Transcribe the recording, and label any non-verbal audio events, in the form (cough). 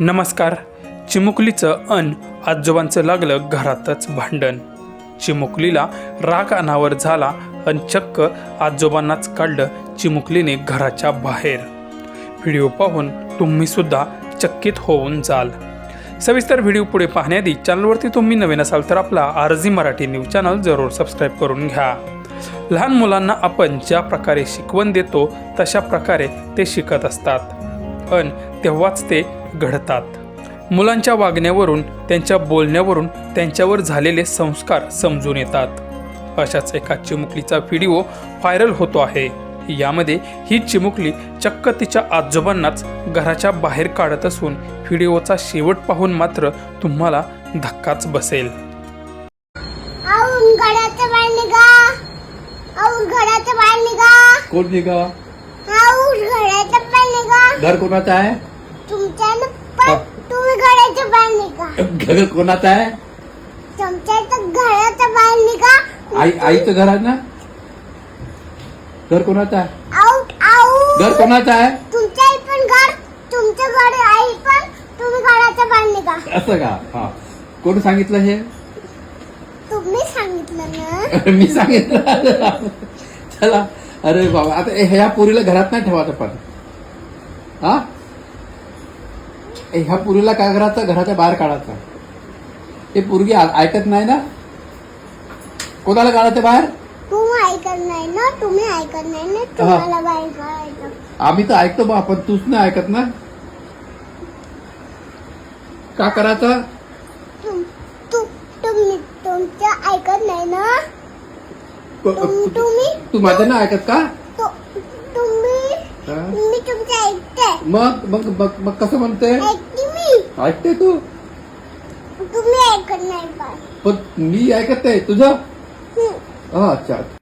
नमस्कार. चिमुकलीचं अन आजोबांचं लागलं घरातच भांडण. चिमुकलीला राग अनावर झाला अन चक्क आजोबांनाच काढलं चिमुकलीने घराच्या बाहेर. व्हिडिओ पाहून तुम्ही सुद्धा चकित होऊन जाल. सविस्तर व्हिडिओ पुढे पाहण्याआधी चॅनलवरती तुम्ही नवीन असाल तर आपला आरजी मराठी न्यूज चॅनल जरूर सबस्क्राईब करून घ्या. लहान मुलांना आपण ज्या प्रकारे शिकवण देतो तशा प्रकारे ते शिकत असतात. अन तेव्हाच ते घडतात. मुलांच्या वागण्यावरून त्यांच्या बोलण्यावरून त्यांच्यावर झालेले संस्कार समजून येतात. अशाच एका चिमुकलीचा व्हिडिओ व्हायरल होतो आहे. यामध्ये ही चिमुकली चक्क तिच्या आजोबांनाच घराच्या बाहेर काढत असून व्हिडिओचा शेवट पाहून मात्र तुम्हाला धक्काच बसेल. आऊन घराच्या बाहेर निघा आऊन घराच्या बाहेर निघा कोण निघा आऊन घराच्या बाहेर निघा घर कोणाचं आहे? तुमच्या न पण तुम्ही घराच्या बाहेर निघा. घर कोणाचं आहे? तुमच्या इथं घराच्या बाहेर निघा. आई आईचं घर आहे ना? घर कोणाचं आहे? आऊट आऊट घर कोणाचं आहे? तुमच्या पण घर तुमचं घर आई पण तुम्ही घराच्या बाहेर निघा. असं का? हा. कोण सांगितलं हे? तुम्ही सांगितलं ना. (laughs) मी सांगितलं. चला. अरे बाबा आता ह्या पुरीला घरात नाही ठेवायचं पण. हा? ह्या पुरीला काय करायचं? घराच्या बाहेर काढायचं. हे पोरगी ऐकत नाही ना? कोणाला काढायचं बाहेर? तुम्ही ऐकत नाही ना? तुम्ही ऐकत नाही ना? तुम्हाला बाहेर काढायचं. आम्ही तर ऐकतो बा पण तूच नाही ऐकत ना? का करायचं? तुमचं ऐकत नाही ना? तुम- तुम्ही तू माझं नाही ऐकत का? मी तुमचं ऐकते. मग मग मग मग कसं म्हणते? ऐकते मी. ऐकते तू? तुम्ही ऐकत नाही पण पण मी ऐकत आहे तुझं? हं. हा, अच्छा.